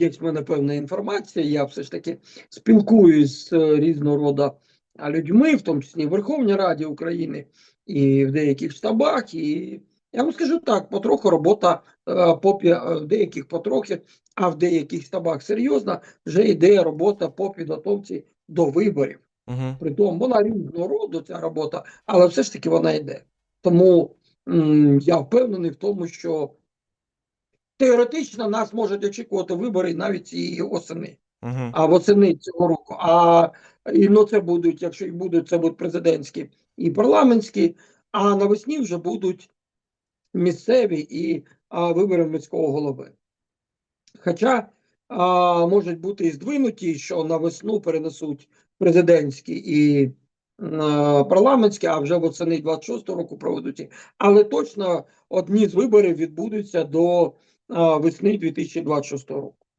є в мене певна інформація. Я все ж таки спілкуюсь з е, різного роду людьми, в тому числі в Верховній Раді України і в деяких штабах. І я вам скажу так: потроху робота е, по е, в деяких потрохи, а в деяких штабах серйозна, вже йде робота по підготовці до виборів. Угу. Притом вона різного роду ця робота, але все ж таки вона йде. Тому м, я впевнений в тому, що теоретично нас можуть очікувати вибори навіть цієї осени, Угу. а восени цього року. А і ну це будуть, якщо і будуть, це будуть президентські і парламентські, а навесні вже будуть місцеві і а, вибори міського голови. Хоча а, можуть бути і здвинуті, що на весну перенесуть президентські і е, парламентські, а вже восени 26-го року проведуть. Але точно одні з виборів відбудуться до а, весни 2026 року.